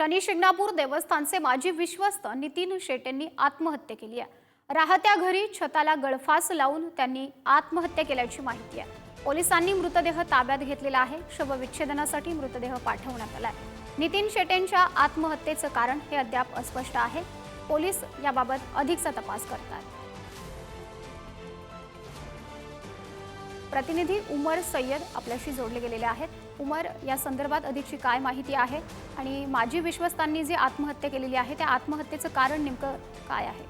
शनी शिंगणापूर देवस्थानचे माजी विश्वस्त नितीन शेटेंनी आत्महत्या केली आहे. राहत्या घरी छताला गळफास लावून त्यांनी आत्महत्या केल्याची माहिती आहे. पोलिसांनी मृतदेह ताब्यात घेतलेला आहे. शवविच्छेदनासाठी मृतदेह पाठवण्यात आलाय नितीन शेटेंच्या आत्महत्येचं कारण हे अद्याप अस्पष्ट आहे. पोलीस याबाबत अधिकचा तपास करतात. प्रतिनिधी उमर सय्यद आपल्याशी जोडले गेलेले आहेत. उमर या संदर्भात अधिकची काय माहिती आहे? आणि माजी विश्वस्तांनी जी आत्महत्या केलेली आहे त्या आत्महत्येचं कारण नेमकं काय आहे?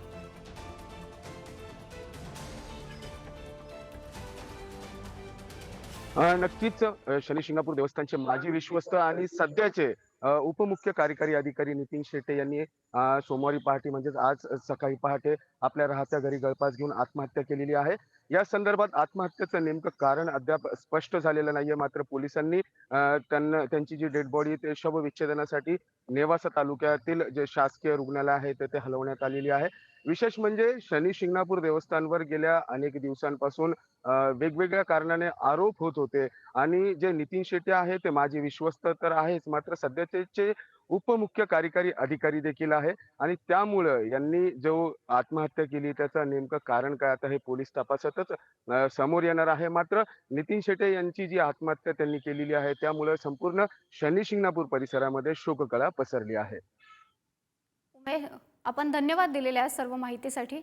नक्कीच शनी शिंगापूर देवस्थानचे माजी विश्वस्त आणि सध्याचे उपमुख्य कार्यकारी अधिकारी नितीन शेटे यांनी सोमवारी पहाटे म्हणजेच आज सकाळी पहाटे आपल्या राहत्या घरी गळपास घेऊन आत्महत्या केलेली आहे. या संदर्भात आत्महत्येचं नेमकं कारण अद्याप स्पष्ट झालेलं नाहीये. मात्र पोलिसांनी त्यांना त्यांची जी डेड बॉडी ते शवविच्छेदनासाठी नेवासा तालुक्यातील जे शासकीय रुग्णालय आहे तेथे हलवण्यात आलेली आहे. विशेष म्हणजे शनी शिंगणापूर देवस्थानवर गेल्या अनेक दिवसांपासून वेगवेगळ्या कारणाने आरोप होत होते. आणि जे नितीन शेट्टी आहे ते माझे विश्वस्त तर आहेच. मात्र सध्या जे उपमुख्य कार्यकारी अधिकारी देखील आहे. आणि त्यामुळं यांनी जो आत्महत्या केली त्याचं नेमकं कारण काय? आता हे पोलीस तपासातच समोर येणार आहे. मात्र नितीन शेटे यांची जी आत्महत्या त्यांनी केलेली आहे त्यामुळं संपूर्ण शनी शिंगणापूर परिसरामध्ये शोककळा पसरली आहे. आपण धन्यवाद दिलेल्या सर्व माहितीसाठी.